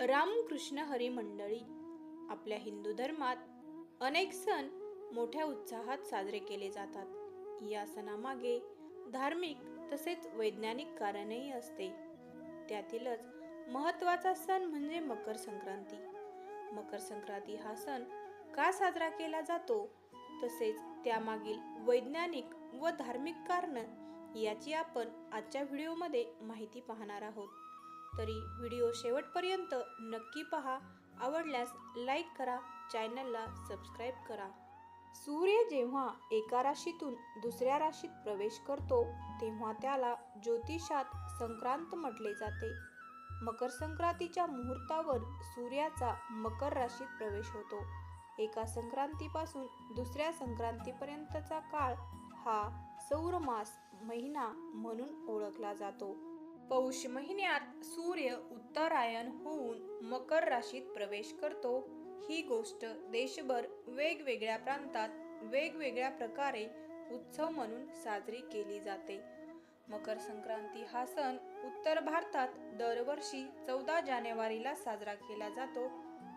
रामकृष्ण हरी मंडळी आपल्या हिंदू धर्मात अनेक सण मोठ्या उत्साहात साजरे केले जातात. या सणामागे धार्मिक तसेच वैज्ञानिक कारणही असते. त्यातीलच महत्त्वाचा सण म्हणजे मकर संक्रांती. मकर संक्रांती हा सण का साजरा केला जातो? तसेच त्यामागील वैज्ञानिक व धार्मिक कारण याची आपण आजच्या व्हिडिओमध्ये माहिती पाहणार आहोत. तरी व्हिडिओ शेवटपर्यंत नक्की पहा. आवडल्यास लाईक करा चॅनलला सबस्क्राईब करा. सूर्य जेव्हा एका राशीतून दुसऱ्या राशीत प्रवेश करतो तेव्हा त्याला ज्योतिषात संक्रांत म्हटले जाते. मकर संक्रांतीच्या मुहूर्तावर सूर्याचा मकर राशीत प्रवेश होतो. एका संक्रांतीपासून दुसऱ्या संक्रांतीपर्यंतचा काळ हा सौरमास महिना म्हणून ओळखला जातो. पौष महिन्यात सूर्य उत्तरायण होऊन मकर राशीत प्रवेश करतो. ही गोष्ट देशभर वेगवेगळ्या प्रांतात वेगवेगळ्या प्रकारे उत्सव म्हणून साजरी केली जाते. मकर संक्रांती हा सण उत्तर भारतात दरवर्षी चौदा जानेवारीला साजरा केला जातो.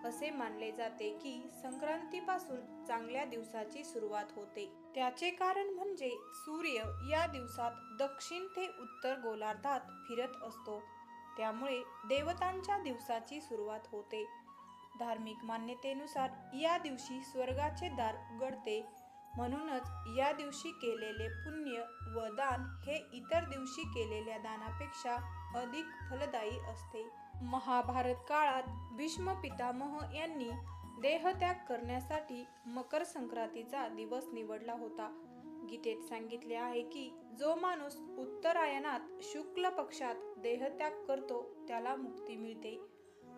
असे मानले जाते की संक्रांतीपासून चांगल्या दिवसाची सुरुवात होते. त्याचे कारण म्हणजे सूर्य या दिवसात दक्षिण ते उत्तर गोलार्धात फिरत असतो. त्यामुळे देवतांच्या दिवसाची सुरुवात होते. धार्मिक मान्यतेनुसार या दिवशी स्वर्गाचे दार उघडते म्हणूनच या दिवशी केलेले पुण्य व दान हे इतर दिवशी केलेल्या दानापेक्षा अधिक फलदायी असते. महाभारत काळात भीष्म पितामह यांनी देहत्याग करण्यासाठी मकर संक्रांतीचा दिवस निवडला होता. गीतेत सांगितले आहे की जो माणूस उत्तरायणात शुक्ल पक्षात देहत्याग करतो त्याला मुक्ती मिळते.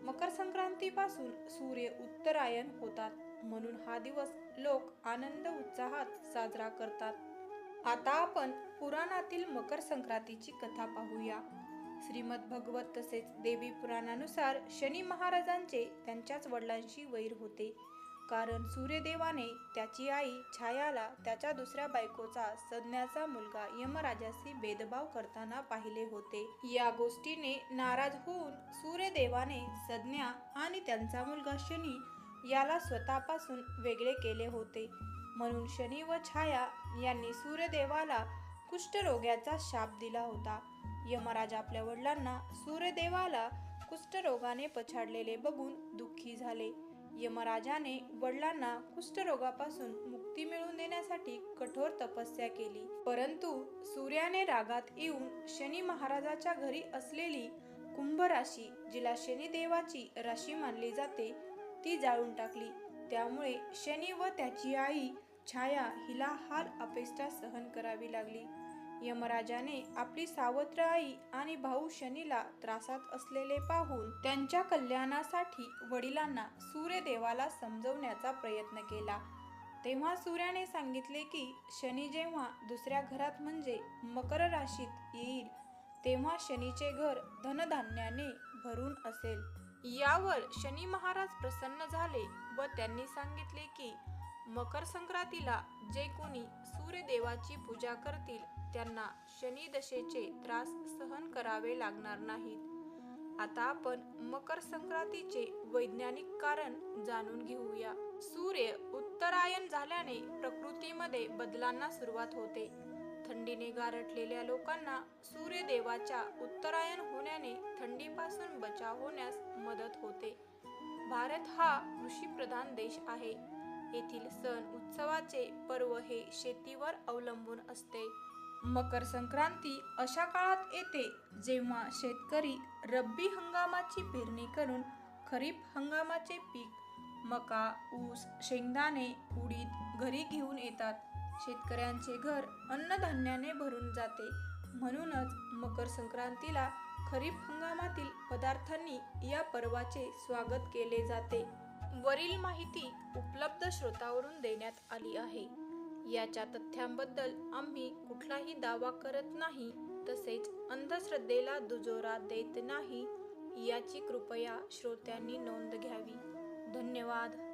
मकर संक्रांतीपासून सूर्य उत्तरायण होतात म्हणून हा दिवस लोक आनंद उत्साहात साजरा करतात. आता आपण पुराणातील मकर संक्रांतीची कथा पाहूया. श्रीमद भगवत तसेच देवी पुराणानुसार शनी महाराजांचे त्यांच्याच वडिलांशी वैर होते. कारण सूर्यदेवाने त्याची आई छायाला त्याच्या दुसऱ्या बायकोचा सज्ञाचा मुलगा यमराजाशी भेदभाव करताना पाहिले होते. या गोष्टीने नाराज होऊन सूर्यदेवाने सज्ञा आणि त्यांचा मुलगा शनी याला स्वतःपासून वेगळे केले होते. म्हणून शनी व छाया यांनी सूर्यदेवाला कुष्ठरोग्याचा शाप दिला होता. यमराज आपल्या वडिलांना सूर्यदेवाला कुष्ठरोगाने पछाडलेले बघून दुःखी झाले. यमराजाने वडिलांना कुष्ठरोगापासून मुक्ती मिळवून देण्यासाठी कठोर तपस्या केली. परंतु सूर्याने रागात येऊन शनी महाराजाच्या घरी असलेली कुंभ राशी जिला शनिदेवाची राशी मानली जाते ती जाळून टाकली. त्यामुळे शनी व त्याची आई छाया हिला हाल अपेष्टा सहन करावी लागली. यमराजाने आपली सावत्र आई आणि भाऊ शनीला त्रासात असलेले पाहून त्यांच्या कल्याणासाठी वडिलांना सूर्यदेवाला समजवण्याचा प्रयत्न केला. तेव्हा सूर्याने सांगितले की शनी जेव्हा दुसऱ्या घरात म्हणजे मकर राशीत येईल तेव्हा शनीचे घर धनधान्याने भरून असेल. यावर शनी महाराज प्रसन्न झाले व त्यांनी सांगितले की मकर संक्रांतीला जे कोणी सूर्यदेवाची पूजा करतील त्यांना शनिदशेचे त्रास सहन करावे लागणार नाहीत. आता आपण मकर संक्रांतीचे वैज्ञानिक कारण जाणून घेऊया. सूर्य उत्तरायण झाल्याने प्रकृतीमध्ये बदलांना सुरुवात होते. थंडीने गारटलेल्या लोकांना सूर्यदेवाच्या उत्तरायण होण्याने थंडीपासून बचाव होण्यास मदत होते. भारत हा कृषीप्रधान देश आहे. येथील सण उत्सवाचे पर्व हे शेतीवर अवलंबून असते. मकर संक्रांती अशा काळात येते जेव्हा शेतकरी रब्बी हंगामाची पेरणी करून खरीप हंगामाचे पीक मका ऊस शेंगदाणे उडीद घरी घेऊन येतात. शेतकऱ्यांचे घर अन्नधान्याने भरून जाते. म्हणूनच मकर संक्रांतीला खरीप हंगामातील पदार्थांनी या पर्वाचे स्वागत केले जाते. वरील माहिती उपलब्ध स्रोतावरून देण्यात आली आहे. याच्या तथ्यांबद्दल आम्ही कुठलाही दावा करत नाही तसेच अंधश्रद्धेला दुजोरा देत नाही याची कृपया श्रोत्यांनी नोंद घ्यावी. धन्यवाद.